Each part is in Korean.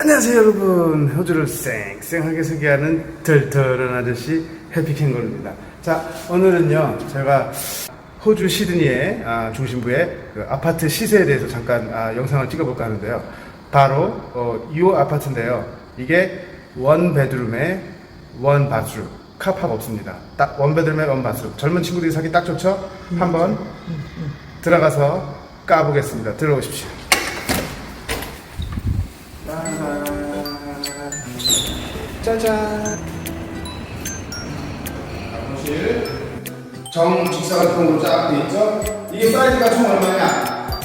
안녕하세요 여러분. 호주를 쌩쌩하게 소개하는 덜덜한 아저씨 해피캥거루입니다. 자 오늘은요 제가 호주 시드니의 아, 중심부의 그 아파트 시세에 대해서 잠깐 아, 영상을 찍어볼까 하는데요. 바로 어, 이 아파트인데요. 이게 원 베드룸에 원 바스룸 카파가 없습니다. 딱 원 베드룸에 원 바스룸. 젊은 친구들이 사기 딱 좋죠? 한번 들어가서 까보겠습니다. 들어오십시오 짜잔. 사무실. 정직사각형으로 쫙돼 있죠? 이게 사이즈가 총 얼마냐?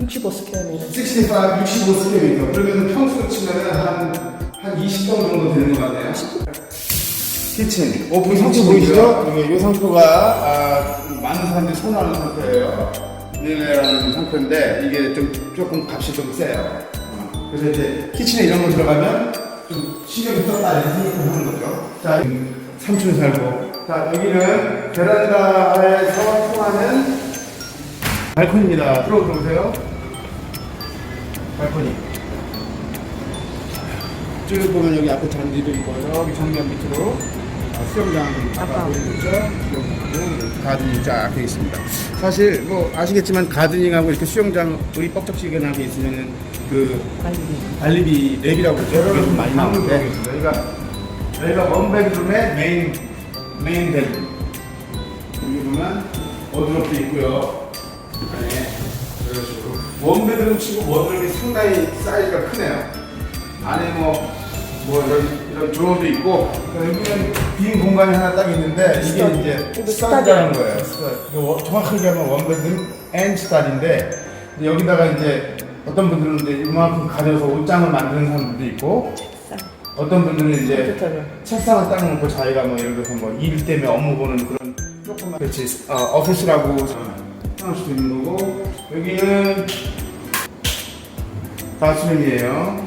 65 스퀘어미터. 65, 65 스퀘어미터. 그러면 평수로 치면은 한, 한 20평 정도 되는 것 같네요. 키친. 오픈 상표 보이시죠? 이게 이 상표가, 아, 많은 사람들이 선호하는 상표예요. 닐레라는 상표인데, 이게 좀, 조금 값이 좀 세요. 어, 그래서 이제 키친에 이런 거 들어가면 좀 신경이 썼다 이런 생각을 하는 거죠. 자, 삼촌 살고. 자, 여기는 베란다에서 통하는 발코니입니다. 들어오 보세요. 발코니. 쭉 보면 여기 앞에 잔디도 있고 여기 정면 밑으로 아, 수영장 아까 가든이 쫙돼 있습니다. 사실 뭐 아시겠지만 가드닝하고 이렇게 수영장 우리 뻑적지근하게 있으면은 그 관리. 관리비 랩이라고 그러죠. 그게 좀 많이 나오는데 여기가 여기가 원베드룸의 메인 메인 베드룸 여기 보면 워드롭도 있고요. 안에 이런 식으로 원베드룸 치고 워드롭이 상당히 사이즈가 크네요. 안에 뭐, 뭐 이런, 이런 조언도 있고 여기는 빈 공간이 하나 딱 있는데 이게 스타디. 이제 이거 스타디라는 거예요. 스타디. 이거 워- 정확하게 하면 원베드룸 앤 스타디인데 이제 여기다가 이제 어떤 분들은 이제 이만큼 가려서 옷장을 만드는 사람들도 있고 책상. 어떤 분들은 이제 컴퓨터를. 책상을 딱 놓고 자기가 뭐 예를 들어서 뭐 일 때문에 업무 보는 그런 조그만 그렇지 어, 오피스라고 생각할 수도 있는 거고 여기는 바스룸이에요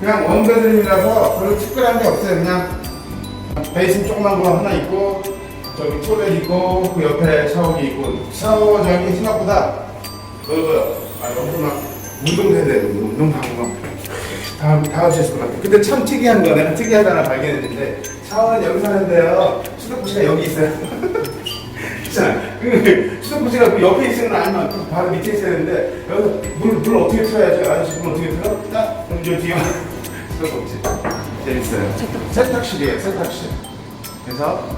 그냥 원베드룸이라서 별로 특별한 게 없어요 그냥 베이슨 조그만 거 하나 있고 저기 토레 있고 그 옆에 샤워기 있고 샤워 저기 생각보다 넓어요 아 여기 막 운동해야 돼 운동하고 막 다, 다 하실 것 같아요. 근데 참 특이한 거, 내가 특이하다 하나 발견했는데, 샤워는 여기서 하는데요. 수도꼭지가 여기 있어요. 자, 그 수도꼭지가 그 옆에 있으면 아니면 그 바로 밑에 있어야 되는데, 여기서 물, 물 어떻게 틀어야지? 아저씨 물 어떻게 틀어? 딱, 저 뒤에 수도꼭지. 재밌어요. 세탁실이에요, 세탁실. 그래서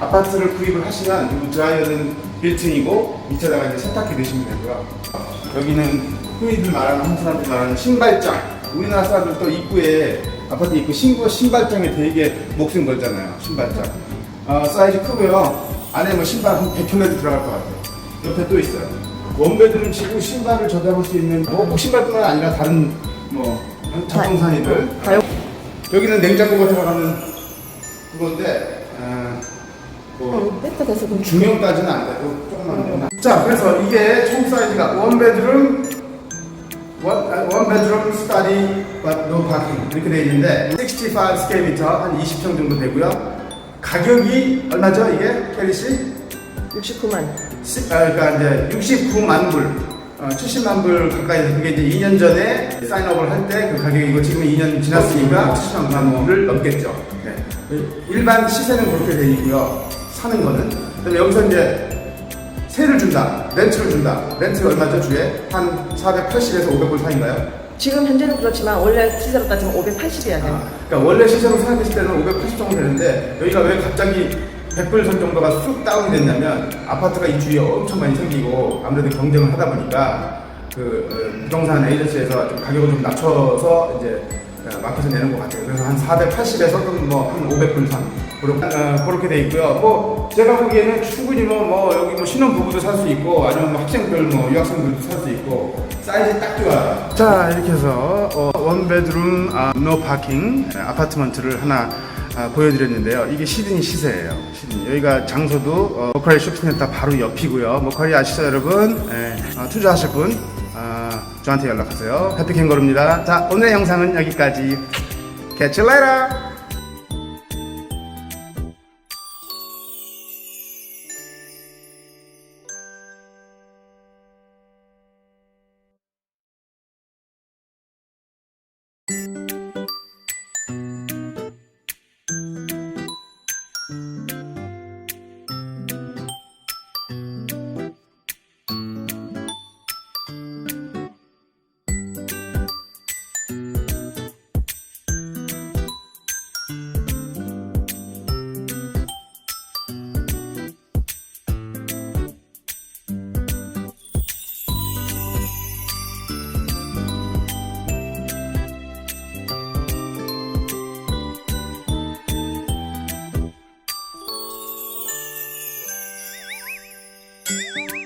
아파트를 구입을 하시면 이 드라이어는 빌트인이고 밑에다가 이제 세탁기 넣으시면 되고요. 여기는 흔히들 말하는 한국 사람들 말하는 신발장. 우리나라 사람들도 입구에 아파트 입구 신고 신발장에 되게 목숨 걸잖아요. 신발장. 어, 사이즈 크고요. 안에 뭐 신발 한 100켤레도 들어갈 것 같아요. 옆에 또 있어요. 원베드룸 치고 신발을 저장할 수 있는 뭐꼭 신발뿐만 아니라 다른 뭐 잡동사니들. 가요. 여기는 냉장고가 들어가는 그건데 아, 뭐 돼서 그럼 중형까지는 안 되고 조금만 돼. 자 그래서 이게 총 사이즈가 원 베드룸 원, 아, 원 베드룸 스타디 no parking 이렇게 돼 있는데 65 스퀘어미터 한 20평 정도 되고요 가격이 얼마죠 이게 캐리 씨? 69만. 시- 아, 그러니까 이제 69만 불, 어, 70만 불 가까이 그게 이제 2년 전에 사인업을 할 때 그 가격이고 지금 2년 지났으니까 70만 불을 넘겠죠. 네. 일반 시세는 그렇게 돼 있고요. 사는 거는. 그다음에 여기서 이제 세를 준다, 렌트를 준다. 렌트 얼마죠 주에? 한 480에서 500불 사이인가요? 지금 현재는 그렇지만 원래 시세로 따지면 580이야 돼. 아, 그러니까 원래 시세로 생각했을 때는 580 정도 되는데 여기가 왜 갑자기 100불 선 정도가 쑥 다운이 됐냐면 아파트가 이 주위에 엄청 많이 생기고 아무래도 경쟁을 하다 보니까 그 어, 부동산 에이전시에서 좀 가격을 좀 낮춰서 이제 어, 마켓에 내는 것 같아요. 그래서 한 480에서 뭐한 500불 선 그렇게, 어, 그렇게 돼 있고요. 뭐 제가 보기에는 충분히 뭐, 뭐 여기 뭐 신혼 부부도 살 수 있고 아니면 뭐 학생들 뭐 유학생들도 살 수 있고 사이즈 딱 좋아요. 자 이렇게 해서 어, 원 베드룸 아, 노 파킹 아파트먼트를 하나 아, 보여드렸는데요. 이게 시드니 시세예요. 시드니 여기가 장소도 어, 머커리 쇼핑센터 바로 옆이고요. 머커리 아시죠 여러분? 예, 어, 투자하실 분 아, 저한테 연락하세요. 해피 캥거루입니다. 자 오늘의 영상은 여기까지. Catch you later. 네.